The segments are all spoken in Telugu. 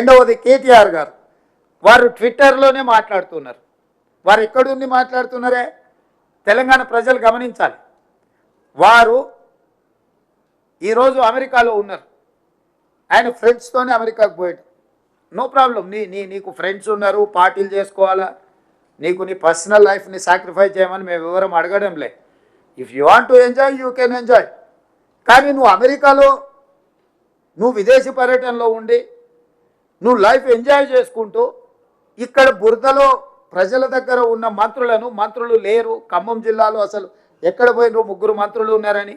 రెండవది కేటీఆర్ గారు. వారు ట్విట్టర్లోనే మాట్లాడుతున్నారు. వారు ఎక్కడుండి మాట్లాడుతున్నారే? తెలంగాణ ప్రజలు గమనించాలి. వారు ఈరోజు అమెరికాలో ఉన్నారు. ఆయన ఫ్రెండ్స్తోనే అమెరికాకు పోయాడు. No problem. నీ నీ నీకు ఫ్రెండ్స్ ఉన్నారు పార్టీలు చేసుకోవాలా? నీకు నీ పర్సనల్ లైఫ్ని సాక్రిఫైస్ చేయమని మేము వివరం అడగడం లే if you want to enjoy you can enjoy. కానీ నువ్వు అమెరికాలో నువ్వు విదేశీ పర్యటనలో ఉండి నువ్వు లైఫ్ ఎంజాయ్ చేసుకుంటూ ఇక్కడ బురదలో ప్రజల దగ్గర ఉన్న మంత్రులను మంత్రులు లేరు. ఖమ్మం జిల్లాలో అసలు ఎక్కడ పోయినరు ముగ్గురు మంత్రులు ఉన్నారని?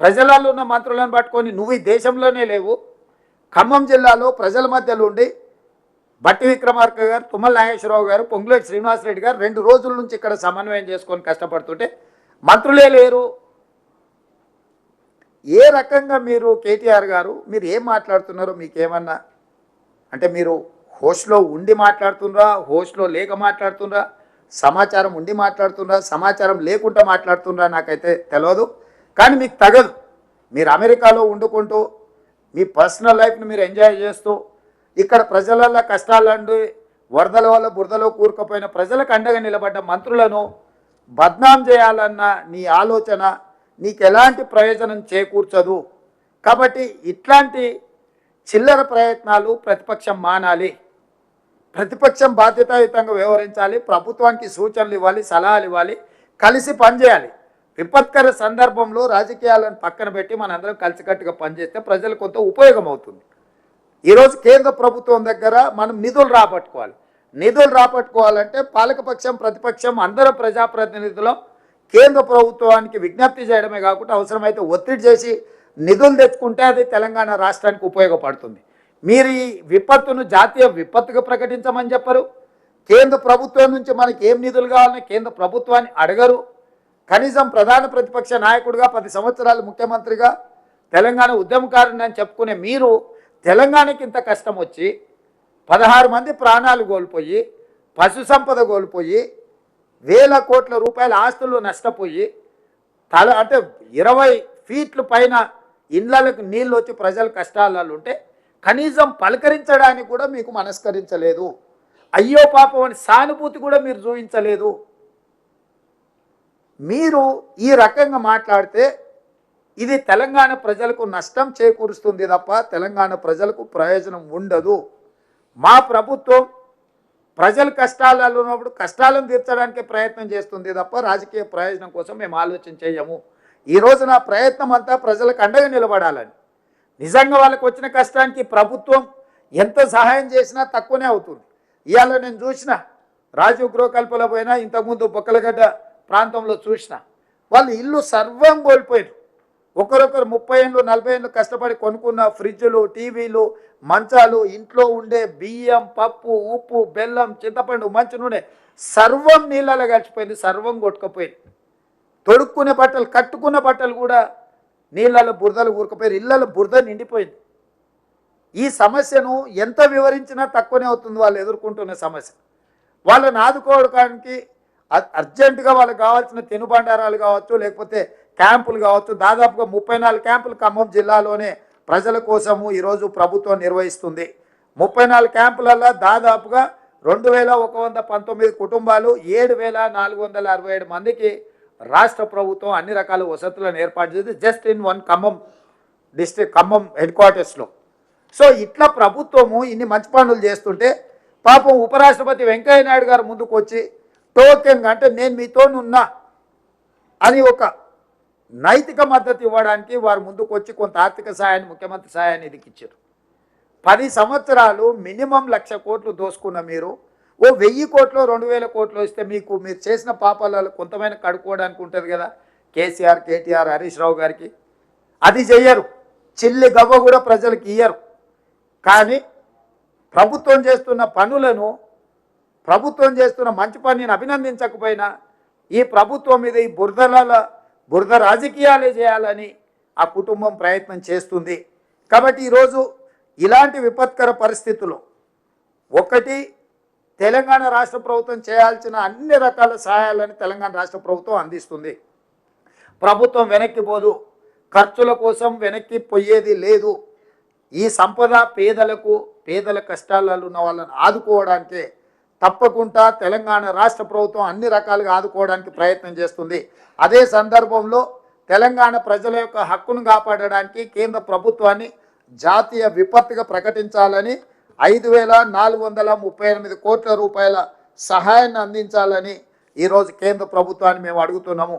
ప్రజలలో ఉన్న మంత్రులను పట్టుకొని నువ్వు ఈ దేశంలోనే లేవు. ఖమ్మం జిల్లాలో ప్రజల మధ్యలో ఉండి బట్టి విక్రమార్క గారు తుమ్మల నాగేశ్వరరావు గారు పొంగులేటి శ్రీనివాసరెడ్డి గారు రెండు రోజుల నుంచి ఇక్కడ సమన్వయం చేసుకొని కష్టపడుతుంటే మంత్రులే లేరు. ఏ రకంగా మీరు కేటీఆర్ గారు మీరు ఏం మాట్లాడుతున్నారో మీకేమన్నా అంటే మీరు హోస్ట్లో ఉండి మాట్లాడుతుండ్రా హోస్ట్లో లేక మాట్లాడుతుండ్రా సమాచారం ఉండి మాట్లాడుతుండ్రా సమాచారం లేకుండా మాట్లాడుతుండ్రా నాకైతే తెలియదు కానీ మీకు తగదు. మీరు అమెరికాలో వండుకుంటూ మీ పర్సనల్ లైఫ్ని మీరు ఎంజాయ్ చేస్తూ ఇక్కడ ప్రజలలో కష్టాలండి వరదల వల్ల బురదలో కూరుకుపోయిన ప్రజలకు అండగా నిలబడ్డ మంత్రులను బద్నాం చేయాలన్న నీ ఆలోచన నీకు ఎలాంటి ప్రయోజనం చేకూర్చదు. కాబట్టి ఇట్లాంటి చిల్లర ప్రయత్నాలు ప్రతిపక్షం మానాలి. ప్రతిపక్షం బాధ్యతాయుతంగా వ్యవహరించాలి. ప్రభుత్వానికి సూచనలు ఇవ్వాలి సలహాలు ఇవ్వాలి. కలిసి పనిచేయాలి. విపత్కర సందర్భంలో రాజకీయాలను పక్కన పెట్టి మనందరం కలిసికట్టుగా పనిచేస్తే ప్రజలకు కొంత ఉపయోగం అవుతుంది. ఈరోజు కేంద్ర ప్రభుత్వం దగ్గర మనం నిధులు రాబట్టుకోవాలి. నిధులు రాబట్టుకోవాలంటే పాలకపక్షం ప్రతిపక్షం అందరం ప్రజాప్రతినిధులం కేంద్ర ప్రభుత్వానికి విజ్ఞప్తి చేయడమే కాకుండా అవసరమైతే ఒత్తిడి చేసి నిధులు తెచ్చుకుంటే అది తెలంగాణ రాష్ట్రానికి ఉపయోగపడుతుంది. మీరు ఈ విపత్తును జాతీయ విపత్తుగా ప్రకటించమని చెప్పరు. కేంద్ర ప్రభుత్వం నుంచి మనకి ఏం నిధులు కావాలని కేంద్ర ప్రభుత్వాన్ని అడగరు. కనీసం ప్రధాన ప్రతిపక్ష నాయకుడిగా పది సంవత్సరాలు ముఖ్యమంత్రిగా తెలంగాణ ఉద్యమకారుని అని చెప్పుకునే మీరు తెలంగాణకి ఇంత కష్టం వచ్చి పదహారు మంది ప్రాణాలు కోల్పోయి పశు సంపద కోల్పోయి వేల కోట్ల రూపాయల ఆస్తులు నష్టపోయి తల అంటే ఇరవై ఫీట్లు పైన ఇళ్ళలకు నీళ్ళు వచ్చి ప్రజలు కష్టాలలో ఉంటే కనీసం పలకరించడానికి కూడా మీకు మనస్కరించలేదు. అయ్యో పాపం అని సానుభూతి కూడా మీరు చూపించలేదు. మీరు ఈ రకంగా మాట్లాడితే ఇది తెలంగాణ ప్రజలకు నష్టం చేకూరుస్తుంది తప్ప తెలంగాణ ప్రజలకు ప్రయోజనం ఉండదు. మా ప్రభుత్వం ప్రజల కష్టాలలో ఉన్నప్పుడు కష్టాలను తీర్చడానికి ప్రయత్నం చేస్తుంది తప్ప రాజకీయ ప్రయోజనం కోసం మేము ఆలోచన చేయము. ఈ నా ప్రయత్నం అంతా ప్రజలకు అండగా నిలబడాలని. నిజంగా వాళ్ళకి వచ్చిన కష్టానికి ప్రభుత్వం ఎంత సహాయం చేసినా తక్కువనే అవుతుంది. ఇవాళ నేను చూసిన రాజీవ్ గృహకల్పలో పోయినా ఇంతకుముందు బొక్కలగడ్డ ప్రాంతంలో చూసిన వాళ్ళు ఇల్లు సర్వం కోల్పోయారు ఒకరొకరు ముప్పై ఏళ్ళు నలభై ఏళ్ళు కష్టపడి కొనుక్కున్న ఫ్రిడ్జ్లు టీవీలు మంచాలు ఇంట్లో ఉండే బియ్యం పప్పు ఉప్పు బెల్లం చింతపండు మంచి నూనె సర్వం నీళ్ళలో కలిసిపోయింది సర్వం కొట్టుకుపోయింది. తొడుక్కునే బట్టలు కట్టుకున్న బట్టలు కూడా నీళ్ళలో బురదలు ఊరకపోయారు ఇళ్ళలో బురద నిండిపోయింది. ఈ సమస్యను ఎంత వివరించినా తక్కువనే అవుతుంది వాళ్ళు ఎదుర్కొంటున్న సమస్య. వాళ్ళని ఆదుకోవడానికి అర్జెంటుగా వాళ్ళకి కావాల్సిన తినుబండారాలు కావచ్చు లేకపోతే క్యాంపులు కావచ్చు దాదాపుగా ముప్పై నాలుగు క్యాంపులు ఖమ్మం జిల్లాలోనే ప్రజల కోసము ఈరోజు ప్రభుత్వం నిర్వహిస్తుంది. ముప్పై నాలుగు క్యాంపులలో దాదాపుగా రెండు వేల ఒక వంద పంతొమ్మిది కుటుంబాలు ఏడు వేల నాలుగు వందల అరవై ఏడు మందికి రాష్ట్ర ప్రభుత్వం అన్ని రకాల వసతులను ఏర్పాటు చేసి just in one Khammam district Khammam head క్వార్టర్స్లో సో ఇట్లా ప్రభుత్వము ఇన్ని మంచి పనులు చేస్తుంటే పాపం ఉపరాష్ట్రపతి వెంకయ్య నాయుడు గారు ముందుకు వచ్చి టోకెన్ అంటే నేను మీతో ఉన్నా అని ఒక నైతిక మద్దతు ఇవ్వడానికి వారు ముందుకు వచ్చి కొంత ఆర్థిక సహాయాన్ని ముఖ్యమంత్రి సహాయాన్ని ఇచ్చారు. పది సంవత్సరాలు మినిమం లక్ష కోట్లు దోసుకున్న మీరు ఓ వెయ్యి కోట్లు రెండు వేల కోట్లు వస్తే మీకు మీరు చేసిన పాపాలలో కొంతమైన కడుక్కోవడానికి ఉంటుంది కదా? కేసీఆర్ కేటీఆర్ హరీష్ రావు గారికి. అది చెయ్యరు. చిల్లి గవ్వ కూడా ప్రజలకు ఇయ్యరు. కానీ ప్రభుత్వం చేస్తున్న పనులను ప్రభుత్వం చేస్తున్న మంచి పనిని అభినందించకపోయినా ఈ ప్రభుత్వం మీద ఈ బురదల బురద రాజకీయాలే చేయాలని ఆ కుటుంబం ప్రయత్నం చేస్తుంది. కాబట్టి ఈరోజు ఇలాంటి విపత్కర పరిస్థితులు ఒకటి తెలంగాణ రాష్ట్ర ప్రభుత్వం చేయాల్సిన అన్ని రకాల సహాయాలను తెలంగాణ రాష్ట్ర ప్రభుత్వం అందిస్తుంది. ప్రభుత్వం వెనక్కి పోదు. ఖర్చుల కోసం వెనక్కి పోయేది లేదు. ఈ సంపద పేదలకు పేదల కష్టాలలో ఉన్న వాళ్ళని ఆదుకోవడానికే తప్పకుండా తెలంగాణ రాష్ట్ర ప్రభుత్వం అన్ని రకాలుగా ఆదుకోవడానికి ప్రయత్నం చేస్తుంది. అదే సందర్భంలో తెలంగాణ ప్రజల యొక్క హక్కును కాపాడడానికి కేంద్ర ప్రభుత్వాన్ని జాతీయ విపత్తుగా ప్రకటించాలని ఐదు వేల నాలుగు వందల ముప్పై ఎనిమిది కోట్ల రూపాయల సహాయాన్ని అందించాలని ఈరోజు కేంద్ర ప్రభుత్వాన్ని మేము అడుగుతున్నాము.